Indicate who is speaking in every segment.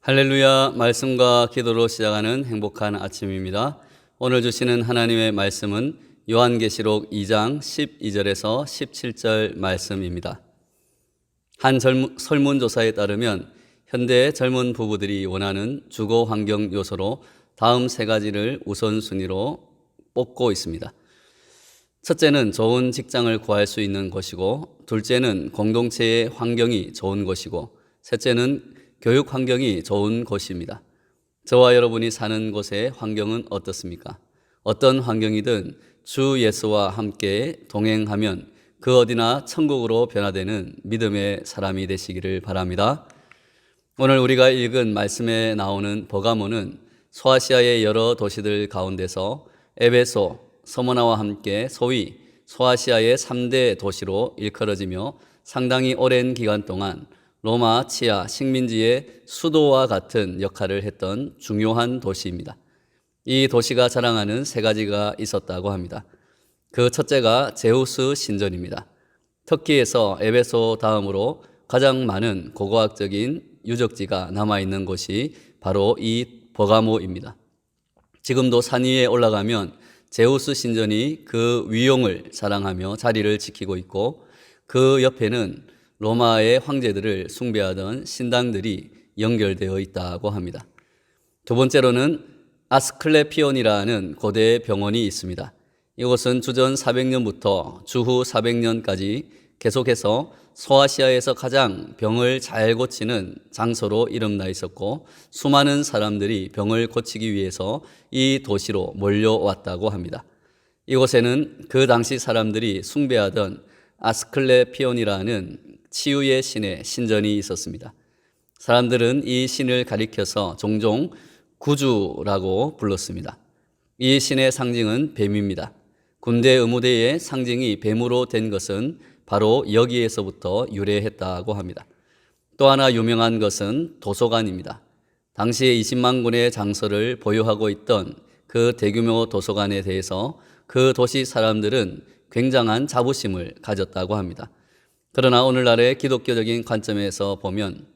Speaker 1: 할렐루야 말씀과 기도로 시작하는 행복한 아침입니다. 오늘 주시는 하나님의 말씀은 요한계시록 2장 12절에서 17절 말씀입니다. 한 젊- 설문조사에 따르면 현대 젊은 부부들이 원하는 주거 환경 요소로 다음 세 가지를 우선순위로 뽑고 있습니다. 첫째는 좋은 직장을 구할 수 있는 것이고, 둘째는 공동체의 환경이 좋은 것이고, 셋째는 교육 환경이 좋은 것입니다. 저와 여러분이 사는 곳의 환경은 어떻습니까? 어떤 환경이든 주 예수와 함께 동행하면 그 어디나 천국으로 변화되는 믿음의 사람이 되시기를 바랍니다. 오늘 우리가 읽은 말씀에 나오는 버가모는 소아시아의 여러 도시들 가운데서 에베소, 서모나와 함께 소위 소아시아의 3대 도시로 일컬어지며 상당히 오랜 기간 동안 로마 치아 식민지의 수도와 같은 역할을 했던 중요한 도시입니다. 이 도시가 자랑하는 세 가지가 있었다고 합니다. 그 첫째가 제우스 신전입니다. 터키에서 에베소 다음으로 가장 많은 고고학적인 유적지가 남아있는 곳이 바로 이 버가모입니다. 지금도 산 위에 올라가면 제우스 신전이 그 위용을 자랑하며 자리를 지키고 있고 그 옆에는 로마의 황제들을 숭배하던 신당들이 연결되어 있다고 합니다. 두 번째로는 아스클레피온이라는 고대 병원이 있습니다. 이곳은 주전 400년부터 주후 400년까지 계속해서 소아시아에서 가장 병을 잘 고치는 장소로 이름나 있었고 수많은 사람들이 병을 고치기 위해서 이 도시로 몰려왔다고 합니다. 이곳에는 그 당시 사람들이 숭배하던 아스클레피온이라는 치유의 신의 신전이 있었습니다. 사람들은 이 신을 가리켜서 종종 구주라고 불렀습니다. 이 신의 상징은 뱀입니다. 군대 의무대의 상징이 뱀으로 된 것은 바로 여기에서부터 유래했다고 합니다. 또 하나 유명한 것은 도서관입니다. 당시에 20만 군의 장소를 보유하고 있던 그 대규모 도서관에 대해서 그 도시 사람들은 굉장한 자부심을 가졌다고 합니다. 그러나 오늘날의 기독교적인 관점에서 보면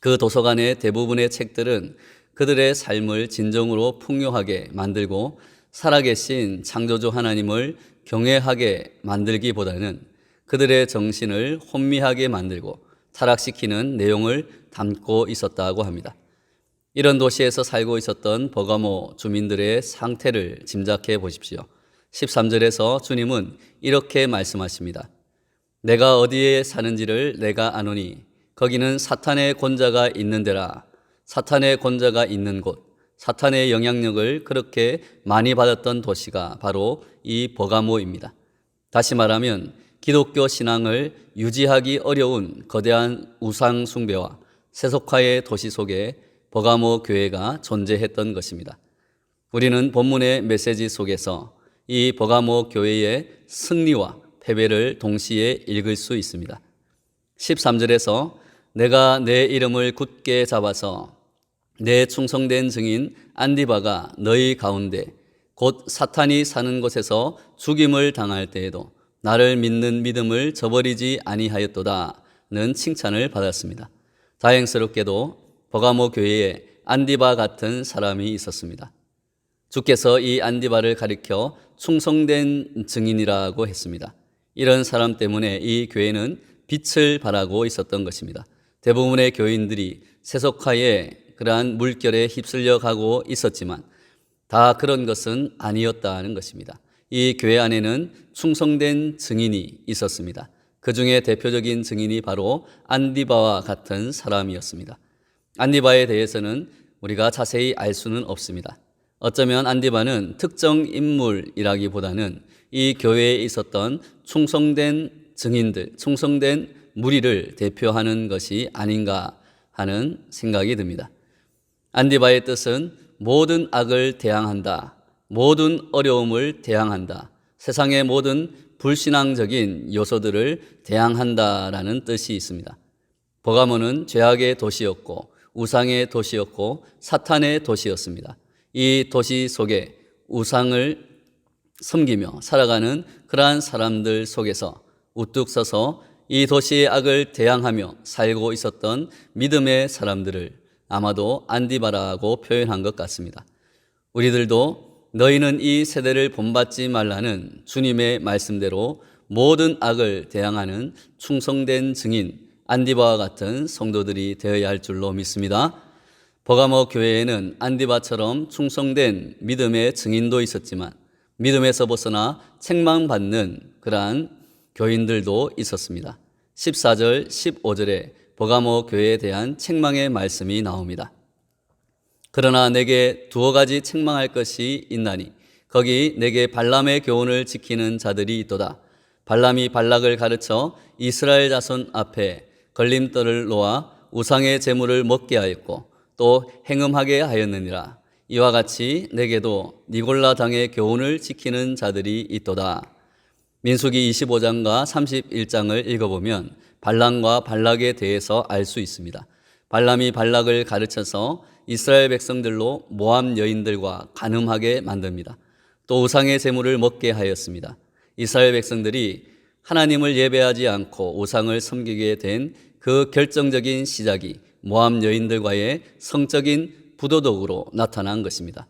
Speaker 1: 그 도서관의 대부분의 책들은 그들의 삶을 진정으로 풍요하게 만들고 살아계신 창조주 하나님을 경외하게 만들기보다는 그들의 정신을 혼미하게 만들고 타락시키는 내용을 담고 있었다고 합니다. 이런 도시에서 살고 있었던 버가모 주민들의 상태를 짐작해 보십시오. 13절에서 주님은 이렇게 말씀하십니다. 내가 어디에 사는지를 내가 아노니 거기는 사탄의 권자가 있는 데라 사탄의 권자가 있는 곳 사탄의 영향력을 그렇게 많이 받았던 도시가 바로 이 버가모입니다. 다시 말하면 기독교 신앙을 유지하기 어려운 거대한 우상 숭배와 세속화의 도시 속에 버가모 교회가 존재했던 것입니다. 우리는 본문의 메시지 속에서 이 버가모 교회의 승리와 패배를 동시에 읽을 수 있습니다. 13절에서 내가 내 이름을 굳게 잡아서 내 충성된 증인 안디바가 너희 가운데 곧 사탄이 사는 곳에서 죽임을 당할 때에도 나를 믿는 믿음을 저버리지 아니하였도다는 칭찬을 받았습니다. 다행스럽게도 버가모 교회에 안디바 같은 사람이 있었습니다. 주께서 이 안디바를 가리켜 충성된 증인이라고 했습니다. 이런 사람 때문에 이 교회는 빛을 발하고 있었던 것입니다. 대부분의 교인들이 세속화의 그러한 물결에 휩쓸려 가고 있었지만 다 그런 것은 아니었다는 것입니다. 이 교회 안에는 충성된 증인이 있었습니다. 그 중에 대표적인 증인이 바로 안디바와 같은 사람이었습니다. 안디바에 대해서는 우리가 자세히 알 수는 없습니다. 어쩌면 안디바는 특정 인물이라기보다는 이 교회에 있었던 충성된 증인들, 충성된 무리를 대표하는 것이 아닌가 하는 생각이 듭니다. 안디바의 뜻은 모든 악을 대항한다. 모든 어려움을 대항한다. 세상의 모든 불신앙적인 요소들을 대항한다라는 뜻이 있습니다. 버가모는 죄악의 도시였고 우상의 도시였고 사탄의 도시였습니다. 이 도시 속에 우상을 섬기며 살아가는 그러한 사람들 속에서 우뚝 서서 이 도시의 악을 대항하며 살고 있었던 믿음의 사람들을 아마도 안디바라고 표현한 것 같습니다. 우리들도 너희는 이 세대를 본받지 말라는 주님의 말씀대로 모든 악을 대항하는 충성된 증인 안디바와 같은 성도들이 되어야 할 줄로 믿습니다. 버가모 교회에는 안디바처럼 충성된 믿음의 증인도 있었지만 믿음에서 벗어나 책망받는 그러한 교인들도 있었습니다. 14절, 15절에 버가모 교회에 대한 책망의 말씀이 나옵니다. 그러나 내게 두어 가지 책망할 것이 있나니 거기 내게 발람의 교훈을 지키는 자들이 있도다. 발람이 발락을 가르쳐 이스라엘 자손 앞에 걸림돌을 놓아 우상의 재물을 먹게 하였고 또 행음하게 하였느니라. 이와 같이 내게도 니골라 당의 교훈을 지키는 자들이 있도다. 민수기 25장과 31장을 읽어보면 발람과 발락에 대해서 알 수 있습니다. 발람이 발락을 가르쳐서 이스라엘 백성들로 모함 여인들과 간음하게 만듭니다. 또 우상의 재물을 먹게 하였습니다. 이스라엘 백성들이 하나님을 예배하지 않고 우상을 섬기게 된 그 결정적인 시작이 모함 여인들과의 성적인 부도덕으로 나타난 것입니다.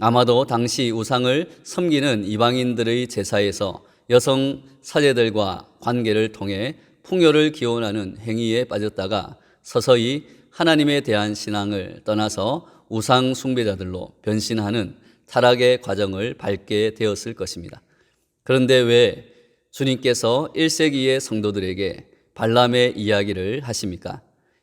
Speaker 1: 아마도 당시 우상을 섬기는 이방인들의 제사에서 여성 사제들과 관계를 통해 풍요를 기원하는 행위에 빠졌다가 서서히 하나님에 대한 신앙을 떠나서 우상 숭배자들로 변신하는 타락의 과정을 밟게 되었을 것입니다. 그런데 왜 주님께서 1세기의 성도들에게 발람의 이야기를 하십니까?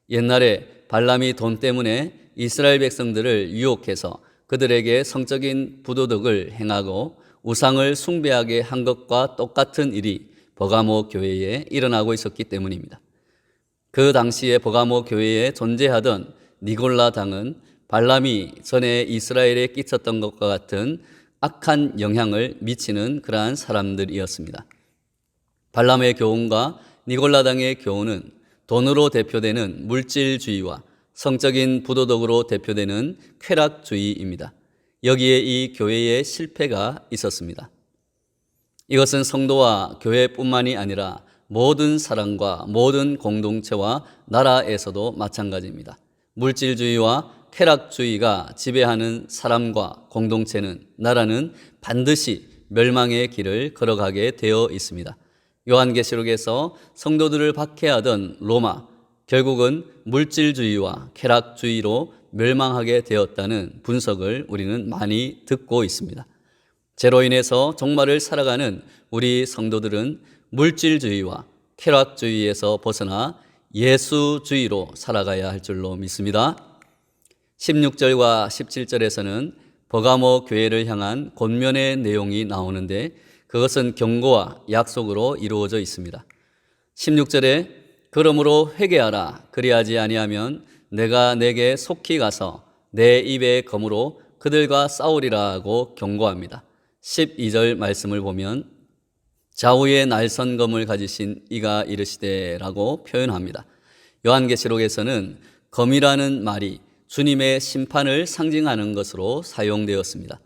Speaker 1: 옛날에 발람이 돈 때문에 이스라엘 백성들을 유혹해서 그들에게 성적인 부도덕을 행하고 우상을 숭배하게 한 것과 똑같은 일이 버가모 교회에 일어나고 있었기 때문입니다. 그 당시에 버가모 교회에 존재하던 니골라 당은 발람이 전에 이스라엘에 끼쳤던 것과 같은 악한 영향을 미치는 그러한 사람들이었습니다. 발람의 교훈과 니골라 당의 교훈은 돈으로 대표되는 물질주의와 성적인 부도덕으로 대표되는 쾌락주의입니다. 여기에 이 교회의 실패가 있었습니다. 이것은 성도와 교회뿐만이 아니라 모든 사람과 모든 공동체와 나라에서도 마찬가지입니다. 물질주의와 쾌락주의가 지배하는 사람과 공동체는 나라는 반드시 멸망의 길을 걸어가게 되어 있습니다. 요한계시록에서 성도들을 박해하던 로마 결국은 물질주의와 쾌락주의로 멸망하게 되었다는 분석을 우리는 많이 듣고 있습니다. 제로 인해서 종말을 살아가는 우리 성도들은 물질주의와 쾌락주의에서 벗어나 예수주의로 살아가야 할 줄로 믿습니다. 16절과 17절에서는 버가모 교회를 향한 권면의 내용이 나오는데 그것은 경고와 약속으로 이루어져 있습니다. 16절에 그러므로 회개하라 그리하지 아니하면 내가 내게 속히 가서 내 입의 검으로 그들과 싸우리라고 경고합니다. 12절 말씀을 보면 좌우의 날선 검을 가지신 이가 이르시되라고 표현합니다. 요한계시록에서는 검이라는 말이 주님의 심판을 상징하는 것으로 사용되었습니다.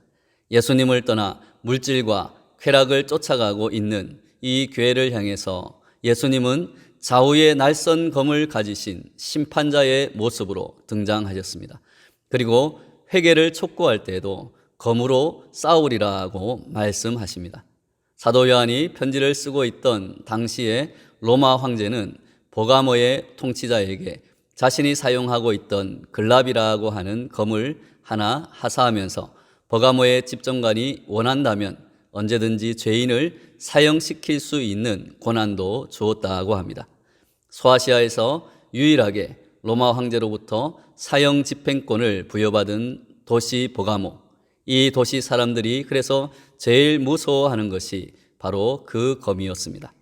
Speaker 1: 예수님을 떠나 물질과 쾌락을 쫓아가고 있는 이 교회를 향해서 예수님은 좌우의 날선 검을 가지신 심판자의 모습으로 등장하셨습니다. 그리고 회개를 촉구할 때에도 검으로 싸우리라고 말씀하십니다. 사도 요한이 편지를 쓰고 있던 당시에 로마 황제는 보가모의 통치자에게 자신이 사용하고 있던 글랍이라고 하는 검을 하나 하사하면서 버가모의 집정관이 원한다면 언제든지 죄인을 사형시킬 수 있는 권한도 주었다고 합니다. 소아시아에서 유일하게 로마 황제로부터 사형 집행권을 부여받은 도시 버가모. 이 도시 사람들이 그래서 제일 무서워하는 것이 바로 그 검이었습니다.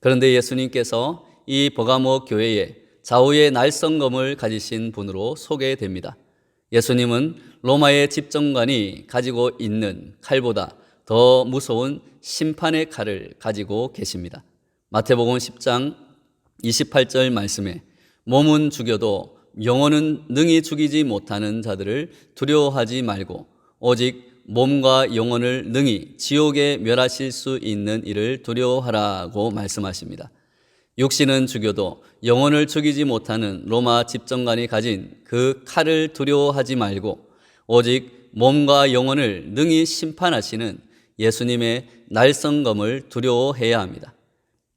Speaker 1: 그런데 예수님께서 이 버가모 교회에 좌우의 날성검을 가지신 분으로 소개됩니다. 예수님은 로마의 집정관이 가지고 있는 칼보다 더 무서운 심판의 칼을 가지고 계십니다. 마태복음 10장 28절 말씀에 몸은 죽여도 영혼은 능히 죽이지 못하는 자들을 두려워하지 말고 오직 몸과 영혼을 능히 지옥에 멸하실 수 있는 일을 두려워하라고 말씀하십니다. 육신은 죽여도 영혼을 죽이지 못하는 로마 집정관이 가진 그 칼을 두려워하지 말고 오직 몸과 영혼을 능히 심판하시는 예수님의 날성검을 두려워해야 합니다.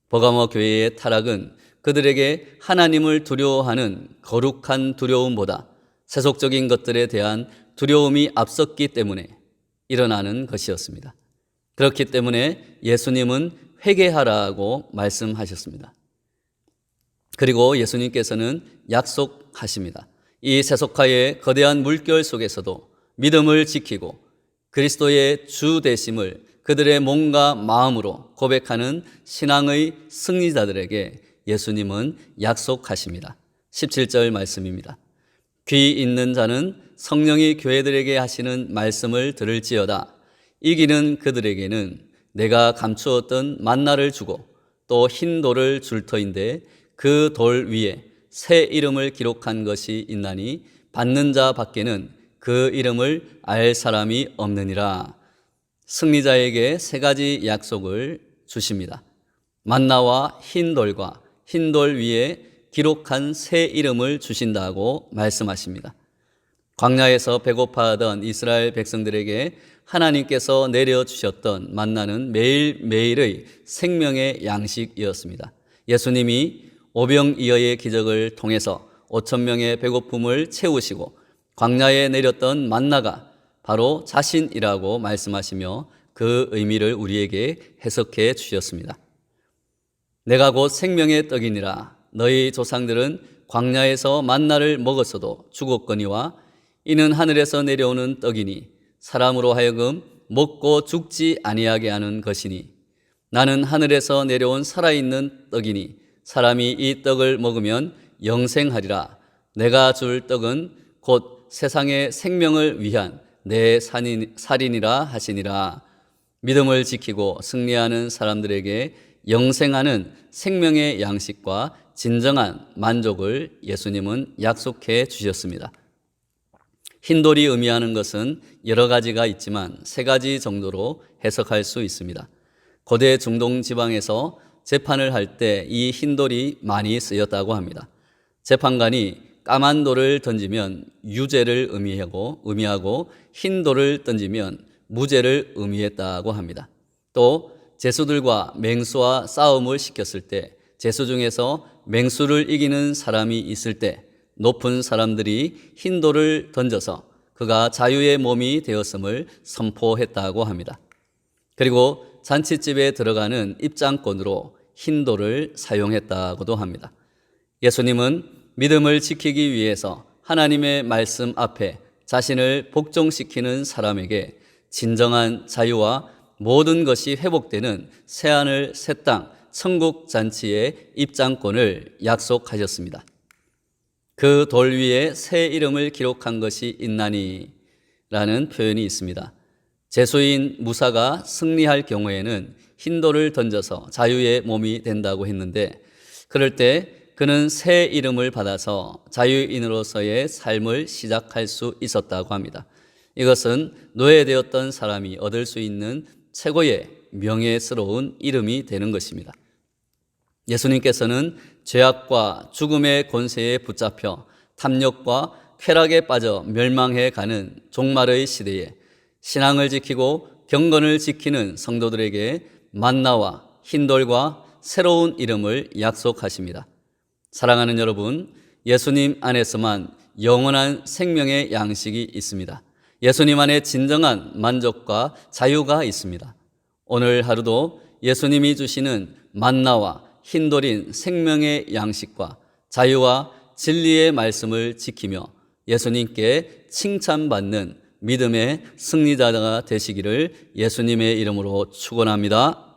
Speaker 1: 버가모 교회의 타락은 그들에게 하나님을 두려워하는 거룩한 두려움보다 세속적인 것들에 대한 두려움이 앞섰기 때문에 일어나는 것이었습니다. 그렇기 때문에 예수님은 회개하라고 말씀하셨습니다. 그리고 예수님께서는 약속하십니다. 이 세속화의 거대한 물결 속에서도 믿음을 지키고 그리스도의 주 되심을 그들의 몸과 마음으로 고백하는 신앙의 승리자들에게 예수님은 약속하십니다. 17절 말씀입니다. 귀 있는 자는 성령이 교회들에게 하시는 말씀을 들을지어다. 이기는 그들에게는 내가 감추었던 만나를 주고 또 흰 돌을 줄 터인데 그 돌 위에 새 이름을 기록한 것이 있나니 받는 자 밖에는 그 이름을 알 사람이 없느니라. 승리자에게 세 가지 약속을 주십니다. 만나와 흰 돌과 흰 돌 위에 기록한 새 이름을 주신다고 말씀하십니다. 광야에서 배고파하던 이스라엘 백성들에게 하나님께서 내려주셨던 만나는 매일매일의 생명의 양식이었습니다. 예수님이 오병이어의 기적을 통해서 5천 명의 배고픔을 채우시고 광야에 내렸던 만나가 바로 자신이라고 말씀하시며 그 의미를 우리에게 해석해 주셨습니다. 내가 곧 생명의 떡이니라 너희 조상들은 광야에서 만나를 먹었어도 죽었거니와 이는 하늘에서 내려오는 떡이니 사람으로 하여금 먹고 죽지 아니하게 하는 것이니 나는 하늘에서 내려온 살아있는 떡이니 사람이 이 떡을 먹으면 영생하리라 내가 줄 떡은 곧 세상의 생명을 위한 내 살인이라 하시니라 믿음을 지키고 승리하는 사람들에게 영생하는 생명의 양식과 진정한 만족을 예수님은 약속해 주셨습니다. 흰돌이 의미하는 것은 여러 가지가 있지만 세 가지 정도로 해석할 수 있습니다. 고대 중동 지방에서 재판을 할 때 이 흰돌이 많이 쓰였다고 합니다. 재판관이 까만 돌을 던지면 유죄를 의미하고 의미하고 흰 돌을 던지면 무죄를 의미했다고 합니다. 또 제수들과 맹수와 싸움을 시켰을 때 제수 중에서 맹수를 이기는 사람이 있을 때 높은 사람들이 흰 돌을 던져서 그가 자유의 몸이 되었음을 선포했다고 합니다. 그리고 잔치집에 들어가는 입장권으로 흰 돌을 사용했다고도 합니다. 예수님은 믿음을 지키기 위해서 하나님의 말씀 앞에 자신을 복종시키는 사람에게 진정한 자유와 모든 것이 회복되는 새하늘 새 땅 천국 잔치의 입장권을 약속하셨습니다. 그 돌 위에 새 이름을 기록한 것이 있나니 라는 표현이 있습니다. 제수인 무사가 승리할 경우에는 흰 돌을 던져서 자유의 몸이 된다고 했는데 그럴 때 그는 새 이름을 받아서 자유인으로서의 삶을 시작할 수 있었다고 합니다. 이것은 노예되었던 사람이 얻을 수 있는 최고의 명예스러운 이름이 되는 것입니다. 예수님께서는 죄악과 죽음의 권세에 붙잡혀 탐욕과 쾌락에 빠져 멸망해 가는 종말의 시대에 신앙을 지키고 경건을 지키는 성도들에게 만나와 흰돌과 새로운 이름을 약속하십니다. 사랑하는 여러분, 예수님 안에서만 영원한 생명의 양식이 있습니다. 예수님 안에 진정한 만족과 자유가 있습니다. 오늘 하루도 예수님이 주시는 만나와 흰돌인 생명의 양식과 자유와 진리의 말씀을 지키며 예수님께 칭찬받는 믿음의 승리자가 되시기를 예수님의 이름으로 축원합니다.